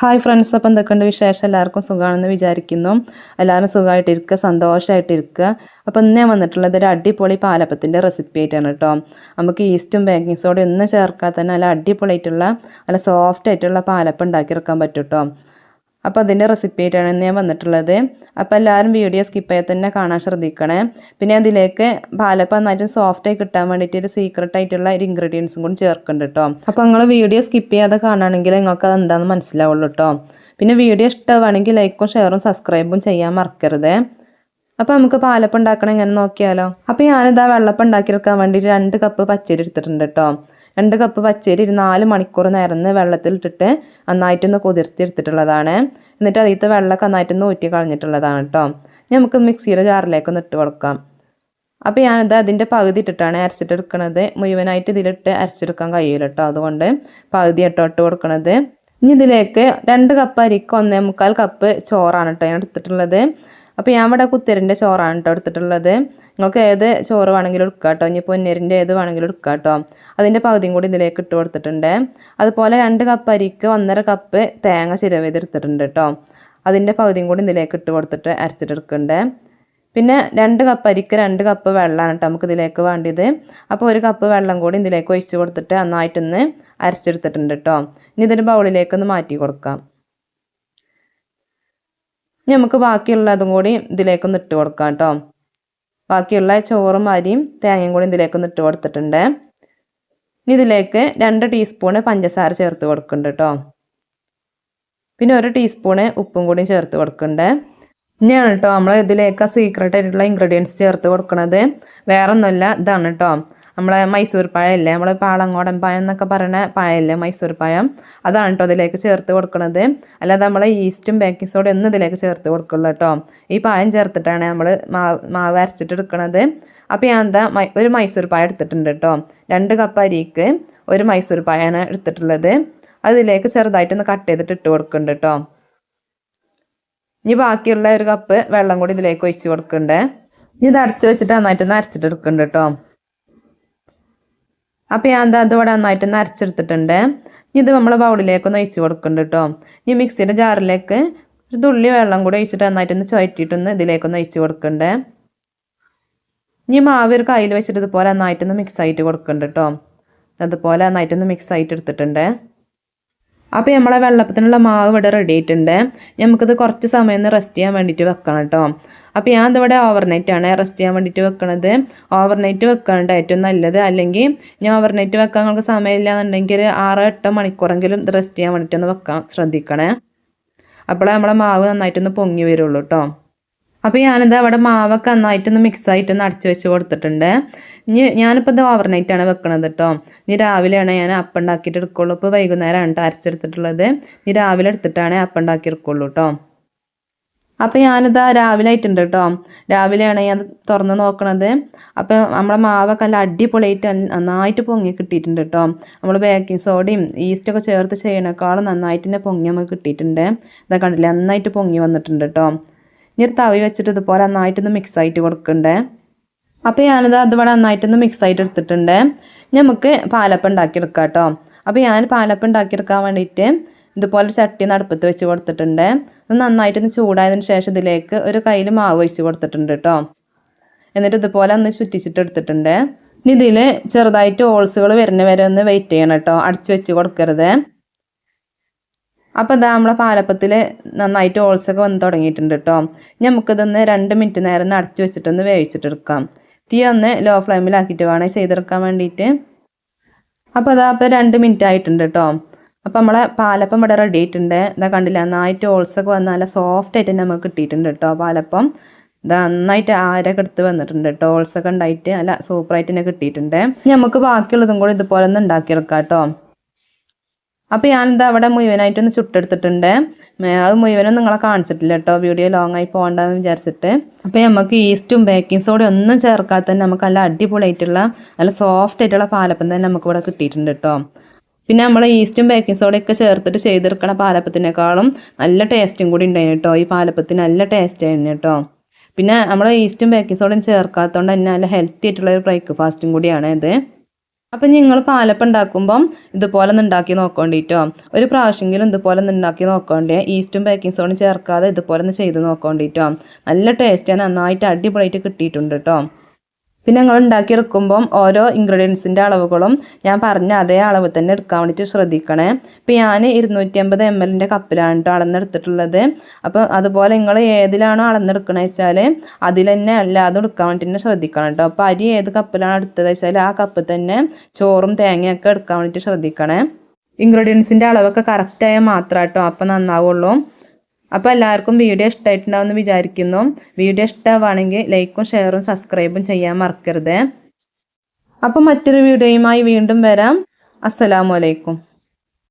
Hi friends അപ്പം എന്തൊക്കെയുണ്ട് വിശേഷം? എല്ലാവർക്കും സുഖമാണെന്ന് വിചാരിക്കുന്നു. എല്ലാവരും സുഖമായിട്ടിരിക്കുക സന്തോഷമായിട്ടിരിക്കുക. അപ്പം ഇന്ന് ഞാൻ വന്നിട്ടുള്ളത് ഒരു അടിപൊളി പാലപ്പത്തിന്റെ റെസിപ്പി ആയിട്ടാണ് കേട്ടോ. നമുക്ക് ഈസ്റ്റും ബേക്കിംഗ് സോഡയും ഒന്നും ചേർക്കാതെ തന്നെ നല്ല അടിപൊളിയായിട്ടുള്ള നല്ല സോഫ്റ്റ് ആയിട്ടുള്ള പാലപ്പം ഉണ്ടാക്കിയെടുക്കാൻ പറ്റും കേട്ടോ. അപ്പോൾ അതിന്റെ റെസിപ്പി ആയിട്ടാണ് ഞാൻ വന്നിട്ടുള്ളത്. അപ്പോൾ എല്ലാവരും വീഡിയോ സ്കിപ്പ് ചെയ്യാൻ തന്നെ കാണാൻ ശ്രദ്ധിക്കണേ. പിന്നെ അതിലേക്ക് പാലപ്പം നന്നായിട്ട് സോഫ്റ്റായി കിട്ടാൻ വേണ്ടിയിട്ട് ഒരു സീക്രട്ട് ആയിട്ടുള്ള ഒരു ഇൻഗ്രീഡിയൻസും കൂടി ചേർക്കുന്നുണ്ട് കേട്ടോ അപ്പോൾ നിങ്ങൾ വീഡിയോ സ്കിപ്പ് ചെയ്യാതെ കാണുകയാണെങ്കിൽ നിങ്ങൾക്ക് അത് എന്താണെന്ന് മനസ്സിലാവുള്ളൂ കേട്ടോ പിന്നെ വീഡിയോ ഇഷ്ടമാണെങ്കിൽ ലൈക്കും ഷെയറും സബ്സ്ക്രൈബും ചെയ്യാൻ മറക്കരുത്. അപ്പോൾ നമുക്ക് പാലപ്പം ഉണ്ടാക്കണം എങ്ങനെ നോക്കിയാലോ? അപ്പോൾ ഞാനിതാ വെള്ളപ്പം ഉണ്ടാക്കിയെടുക്കാൻ വേണ്ടിയിട്ട് രണ്ട് കപ്പ് പച്ചരി എടുത്തിട്ടുണ്ട് കേട്ടോ രണ്ട് കപ്പ് പച്ചരി ഒരു നാല് മണിക്കൂർ നേരന്ന് വെള്ളത്തിലിട്ടിട്ട് നന്നായിട്ടൊന്ന് കുതിർത്തി എടുത്തിട്ടുള്ളതാണ് എന്നിട്ട് അതിലത്തെ വെള്ളമൊക്കെ നന്നായിട്ടൊന്ന് ഊറ്റി കളഞ്ഞിട്ടുള്ളതാണ് കേട്ടോ നമുക്ക് മിക്സിയുടെ ജാറിലേക്ക് ഒന്ന് ഇട്ട് കൊടുക്കാം. അപ്പോൾ ഞാനിത് അതിന്റെ പകുതി ഇട്ടിട്ടാണ് അരച്ചിട്ടെടുക്കണത്. മുഴുവനായിട്ട് ഇതിലിട്ട് അരച്ചെടുക്കാൻ കഴിയില്ല കേട്ടോ അതുകൊണ്ട് പകുതി ഇട്ടോ ഇട്ട് കൊടുക്കണത്. ഇനി ഇതിലേക്ക് രണ്ട് കപ്പ് അരിക്ക് ഒന്നേ മുക്കാൽ കപ്പ് ചോറാണ് കേട്ടോ ഞാൻ എടുത്തിട്ടുള്ളത്. അപ്പോൾ ഞാൻ ഇവിടെ കുത്തരിന്റെ ചോറാണ് കേട്ടോ എടുത്തിട്ടുള്ളത്. നിങ്ങൾക്ക് ഏത് ചോറ് വേണമെങ്കിലും എടുക്കാം കേട്ടോ ഇനി പൊന്നരിന്റെ ഏത് വേണമെങ്കിലും എടുക്കാം കേട്ടോ അതിന്റെ പകുതിയും കൂടി ഇതിലേക്ക് ഇട്ട് കൊടുത്തിട്ടുണ്ട്. അതുപോലെ രണ്ട് കപ്പ് അരിക്ക് ഒന്നര കപ്പ് തേങ്ങ ചിരവ് ചെയ്തെടുത്തിട്ടുണ്ട് കേട്ടോ അതിന്റെ പകുതിയും കൂടി ഇതിലേക്ക് ഇട്ട് കൊടുത്തിട്ട് അരച്ചിട്ടെടുക്കുന്നുണ്ട്. പിന്നെ രണ്ട് കപ്പ് അരിക്ക് രണ്ട് കപ്പ് വെള്ളമാണ് കേട്ടോ നമുക്ക് ഇതിലേക്ക് വേണ്ടിയത് അപ്പോൾ ഒരു കപ്പ് വെള്ളം കൂടി ഇതിലേക്ക് ഒഴിച്ച് കൊടുത്തിട്ട് നന്നായിട്ടൊന്ന് അരച്ചെടുത്തിട്ടുണ്ട് കേട്ടോ ഇനി ഇതൊരു ബൗളിലേക്കൊന്ന് മാറ്റി കൊടുക്കാം. ഇനി നമുക്ക് ബാക്കിയുള്ളതും കൂടി ഇതിലേക്കൊന്ന് ഇട്ട് കൊടുക്കാം കേട്ടോ. ബാക്കിയുള്ള ചോറും അരിയും തേങ്ങയും കൂടി ഇതിലേക്കൊന്ന് ഇട്ട് കൊടുത്തിട്ടുണ്ട്. ഇനി ഇതിലേക്ക് രണ്ട് ടീസ്പൂണ് പഞ്ചസാര ചേർത്ത് കൊടുക്കുന്നുണ്ട് കേട്ടോ. പിന്നെ ഒരു ടീസ്പൂണ് ഉപ്പും കൂടി ചേർത്ത് കൊടുക്കുന്നുണ്ട്. ഇനിയാണ് കേട്ടോ നമ്മൾ ഇതിലേക്ക് സീക്രട്ട് ആയിട്ടുള്ള ഇൻഗ്രീഡിയൻസ് ചേർത്ത് കൊടുക്കുന്നത് വേറൊന്നുമല്ല ഇതാണ് കേട്ടോ. നമ്മളെ മൈസൂർ പഴമില്ലേ നമ്മൾ പാളങ്ങോടൻ പഴം എന്നൊക്കെ പറയുന്ന പായല്ലേ മൈസൂർ പഴം? അതാണ് കേട്ടോ ഇതിലേക്ക് ചേർത്ത് കൊടുക്കുന്നത് അല്ലാതെ നമ്മളെ ഈസ്റ്റും ബേക്കിംഗ് സോഡ ഒന്നും ഇതിലേക്ക് ചേർത്ത് കൊടുക്കുള്ളൂ കേട്ടോ ഈ പായം ചേർത്തിട്ടാണ് നമ്മൾ മാവ് മാവ് അരച്ചിട്ട് എടുക്കുന്നത് അപ്പോൾ ഞാൻ എന്താ ഒരു മൈസൂർ പായ എടുത്തിട്ടുണ്ട് കേട്ടോ രണ്ട് കപ്പ് അരിക്ക് ഒരു മൈസൂർ പായാണ് എടുത്തിട്ടുള്ളത്. അതിലേക്ക് ചെറുതായിട്ടൊന്ന് കട്ട് ചെയ്തിട്ട് ഇട്ട് കൊടുക്കുന്നുണ്ട് കേട്ടോ ഇനി ബാക്കിയുള്ള ഒരു കപ്പ് വെള്ളം കൂടി ഇതിലേക്ക് ഒഴിച്ച് കൊടുക്കണ്ടേ. ഇനി ഇത് അടച്ച് വെച്ചിട്ട് നന്നായിട്ടൊന്ന് അരച്ചിട്ട് എടുക്കുന്നുണ്ട് കേട്ടോ അപ്പോൾ ഞാൻ എന്താ അതിവിടെ നന്നായിട്ട് നരച്ചെടുത്തിട്ടുണ്ട്. ഇത് നമ്മൾ ബൗളിലേക്കൊന്ന് ഒഴിച്ച് കൊടുക്കുന്നുണ്ട് കേട്ടോ ഇനി മിക്സിയുടെ ജാറിലേക്ക് ഒരു തുള്ളി വെള്ളം കൂടി ഒഴിച്ചിട്ട് നന്നായിട്ടൊന്ന് ചുഴറ്റിയിട്ടൊന്ന് ഇതിലേക്കൊന്ന് ഒഴിച്ച് കൊടുക്കണ്ടേ. ഇനി മാവ് ഒരു കയ്യിൽ വെച്ചിട്ട് ഇതുപോലെ നന്നായിട്ടൊന്ന് മിക്സ് ആയിട്ട് കൊടുക്കുന്നുണ്ട് കേട്ടോ അതുപോലെ നന്നായിട്ടൊന്ന് മിക്സ് ആയിട്ട് എടുത്തിട്ടുണ്ട്. അപ്പോൾ നമ്മളെ വെള്ളപ്പത്തിനുള്ള മാവ് ഇവിടെ റെഡി ആയിട്ടുണ്ട്. നമുക്കിത് കുറച്ച് സമയം റെസ്റ്റ് ചെയ്യാൻ വേണ്ടിയിട്ട് വെക്കണം കേട്ടോ അപ്പോൾ ഞാൻ ഇതിവിടെ ഓവർനൈറ്റ് ആണ് റെസ്റ്റ് ചെയ്യാൻ വേണ്ടിയിട്ട് വെക്കണത്. ഓവർനൈറ്റ് വെക്കാനുണ്ട് ഏറ്റവും നല്ലത്. അല്ലെങ്കിൽ ഞാൻ ഓവർനൈറ്റ് വെക്കാൻ നമുക്ക് സമയമില്ല എന്നുണ്ടെങ്കിൽ ആറ് എട്ട് മണിക്കൂറെങ്കിലും ഇത് റെസ്റ്റ് ചെയ്യാൻ വേണ്ടിയിട്ടൊന്ന് വെക്കാൻ ശ്രദ്ധിക്കണേ. അപ്പോഴേ നമ്മളെ മാവ് നന്നായിട്ടൊന്ന് പൊങ്ങി വരുള്ളൂ കേട്ടോ അപ്പോൾ ഞാനിത് അവിടെ മാവൊക്കെ നന്നായിട്ടൊന്ന് മിക്സ് ആയിട്ടൊന്ന് അടച്ച് വെച്ച് കൊടുത്തിട്ടുണ്ട്. ഇനി ഞാനിപ്പോൾ ഇത് ഓവർനൈറ്റ് ആണ് വെക്കണത് കേട്ടോ ഇനി രാവിലെയാണ് ഞാൻ അപ്പം ഉണ്ടാക്കിയിട്ട് എടുക്കുള്ളൂ. ഇപ്പോൾ വൈകുന്നേരമാണ് കേട്ടോ അരച്ചെടുത്തിട്ടുള്ളത്. ഇനി രാവിലെ എടുത്തിട്ടാണ് അപ്പം ഉണ്ടാക്കി എടുക്കുള്ളൂ കേട്ടോ അപ്പോൾ ഞാനിതാ രാവിലെ ആയിട്ടുണ്ട് കേട്ടോ രാവിലെയാണ് ഞാൻ തുറന്ന് നോക്കണത്. അപ്പോൾ നമ്മളെ മാവൊക്കെ നല്ല അടിപൊളിയായിട്ട് നന്നായിട്ട് പൊങ്ങി കിട്ടിയിട്ടുണ്ട് കേട്ടോ നമ്മൾ ബേക്കിംഗ് സോഡയും ഈസ്റ്റൊക്കെ ചേർത്ത് ചെയ്യണേക്കാളും നന്നായിട്ട് തന്നെ പൊങ്ങി നമുക്ക് കിട്ടിയിട്ടുണ്ട്. ഇതാ കണ്ടില്ലേ നന്നായിട്ട് പൊങ്ങി വന്നിട്ടുണ്ട് കേട്ടോ ഇനി ഒരു തവി വെച്ചിട്ട് ഇതുപോലെ നന്നായിട്ടൊന്ന് മിക്സ് ആയിട്ട് കൊടുക്കണ്ടേ. അപ്പോൾ ഞാനിത് അതുപോലെ നന്നായിട്ടൊന്ന് മിക്സ് ആയിട്ട് എടുത്തിട്ടുണ്ട്. നമുക്ക് പാലപ്പം ഉണ്ടാക്കിയെടുക്കാം കേട്ടോ അപ്പോൾ ഞാൻ പാലപ്പം ഉണ്ടാക്കിയെടുക്കാൻ വേണ്ടിയിട്ട് ഇതുപോലെ ചട്ടി നടുപ്പത്ത് വെച്ച് കൊടുത്തിട്ടുണ്ട്. ഇത് നന്നായിട്ടൊന്ന് ചൂടായതിന് ശേഷം ഇതിലേക്ക് ഒരു കയ്യിൽ മാവ് ഒഴിച്ച് കൊടുത്തിട്ടുണ്ട് കേട്ടോ എന്നിട്ട് ഇതുപോലെ ഒന്ന് ചുറ്റിച്ചിട്ട് എടുത്തിട്ടുണ്ട്. ഇനി ഇതിൽ ചെറുതായിട്ട് ഓൾസുകൾ വരുന്ന വരെ ഒന്ന് വെയിറ്റ് ചെയ്യണം കേട്ടോ അടിച്ചു വെച്ച് കൊടുക്കരുത്. അപ്പോൾ ഇതാ നമ്മളെ പാലപ്പത്തിൽ നന്നായിട്ട് ഓൾസൊക്കെ വന്ന് തുടങ്ങിയിട്ടുണ്ട് കേട്ടോ നമുക്കിതൊന്ന് രണ്ട് മിനിറ്റ് നേരം അടച്ചു വെച്ചിട്ടൊന്ന് വേവിച്ചിട്ടെടുക്കാം തീ ഒന്ന് ലോ ഫ്ലെയിമിലാക്കിയിട്ട് വേണം ചെയ്തെടുക്കാൻ വേണ്ടിയിട്ട് അപ്പോൾ അതാ അപ്പോൾ രണ്ട് മിനിറ്റ് ആയിട്ടുണ്ട് കേട്ടോ അപ്പോൾ നമ്മളെ പാലപ്പം ഇവിടെ റെഡി ആയിട്ടുണ്ട്. ഇതാ കണ്ടില്ല നന്നായിട്ട് ഓൾസൊക്കെ വന്ന് നല്ല സോഫ്റ്റ് ആയിട്ട് നമുക്ക് കിട്ടിയിട്ടുണ്ട് കേട്ടോ പാലപ്പം. ഇതാ നന്നായിട്ട് ആരൊക്കെ എടുത്ത് വന്നിട്ടുണ്ട് കേട്ടോ ഓൾസൊക്കെ ഉണ്ടായിട്ട് നല്ല സൂപ്പറായിട്ട് തന്നെ കിട്ടിയിട്ടുണ്ട്. നമുക്ക് ബാക്കിയുള്ളതും കൂടി ഇതുപോലെ ഒന്ന് ഉണ്ടാക്കിയെടുക്കാം കേട്ടോ അപ്പോൾ ഞാനിതാ അവിടെ മുഴുവനായിട്ടൊന്ന് ചുട്ടെടുത്തിട്ടുണ്ട്. അത് മുഴുവനും നിങ്ങളെ കാണിച്ചിട്ടില്ല കേട്ടോ വീഡിയോ ലോങ് ആയി പോകണ്ടെന്ന് വിചാരിച്ചിട്ട്. അപ്പോൾ നമുക്ക് ഈസ്റ്റും ബേക്കിംഗ് സോഡയും ഒന്നും ചേർക്കാതെ തന്നെ നമുക്ക് നല്ല അടിപൊളിയായിട്ടുള്ള നല്ല സോഫ്റ്റ് ആയിട്ടുള്ള പാലപ്പം തന്നെ നമുക്ക് ഇവിടെ കിട്ടിയിട്ടുണ്ട് കേട്ടോ പിന്നെ നമ്മൾ ഈസ്റ്റും ബേക്കിംഗ് സോഡയൊക്കെ ചേർത്തിട്ട് ചെയ്തെടുക്കണ പാലപ്പത്തിനേക്കാളും നല്ല ടേസ്റ്റും കൂടി ഉണ്ടായിരുന്നു കേട്ടോ ഈ പാലപ്പത്തിന് നല്ല ടേസ്റ്റ് ആയിരുന്നു കേട്ടോ പിന്നെ നമ്മൾ ഈസ്റ്റും ബേക്കിംഗ് സോഡയും ചേർക്കാത്തതുകൊണ്ട് തന്നെ നല്ല ഹെൽത്തി ആയിട്ടുള്ള ഒരു ബ്രേക്ക്ഫാസ്റ്റും കൂടിയാണ് ഇത്. അപ്പം നിങ്ങൾ പാലപ്പം ഉണ്ടാക്കുമ്പം ഇതുപോലെ ഒന്ന് ഉണ്ടാക്കി നോക്കേണ്ടിട്ടോ ഒരു പ്രാവശ്യമെങ്കിലും ഇതുപോലെ ഒന്ന് ഉണ്ടാക്കി നോക്കണ്ടേ. ഈസ്റ്റും ബേക്കിംഗ് സോഡും ചേർക്കാതെ ഇതുപോലെ ഒന്ന് ചെയ്ത് നോക്കേണ്ടിട്ടോ നല്ല ടേസ്റ്റ് നന്നായിട്ട് അടിപൊളിയായിട്ട് കിട്ടിയിട്ടുണ്ട് കേട്ടോ പിന്നെ ഞങ്ങൾ ഉണ്ടാക്കിയെടുക്കുമ്പം ഓരോ ഇൻഗ്രീഡിയൻസിന്റെ അളവുകളും ഞാൻ പറഞ്ഞ അതേ അളവ് തന്നെ എടുക്കാൻ വേണ്ടിയിട്ട് ശ്രദ്ധിക്കണേ. ഇപ്പം ഞാൻ ഇരുന്നൂറ്റി അമ്പത് എം എല്ലിന്റെ കപ്പിലാണ് കേട്ടോ അളന്നെടുത്തിട്ടുള്ളത്. അപ്പോൾ അതുപോലെ നിങ്ങൾ ഏതിലാണോ അളന്നെടുക്കണത് വെച്ചാൽ അതിൽ തന്നെ അല്ലാതെ എടുക്കാൻ വേണ്ടിയിട്ട് തന്നെ ശ്രദ്ധിക്കണം കേട്ടോ അപ്പോൾ അരി ഏത് കപ്പിലാണ് എടുത്തത് വെച്ചാൽ ആ കപ്പ് തന്നെ ചോറും തേങ്ങയൊക്കെ എടുക്കാൻ വേണ്ടിയിട്ട് ശ്രദ്ധിക്കണേ. ഇൻഗ്രീഡിയൻസിന്റെ അളവൊക്കെ കറക്റ്റായാൽ മാത്രം കേട്ടോ അപ്പോൾ നന്നാവുള്ളൂ. അപ്പോൾ എല്ലാവർക്കും വീഡിയോ ഇഷ്ടമായിട്ടുണ്ടാവുമെന്ന് വിചാരിക്കുന്നു. വീഡിയോ ഇഷ്ടമാവുകയാണെങ്കിൽ ലൈക്കും ഷെയറും സബ്സ്ക്രൈബും ചെയ്യാൻ മറക്കരുത്. അപ്പോൾ മറ്റൊരു വീഡിയോയുമായി വീണ്ടും വരാം. അസ്സലാമു അലൈക്കും.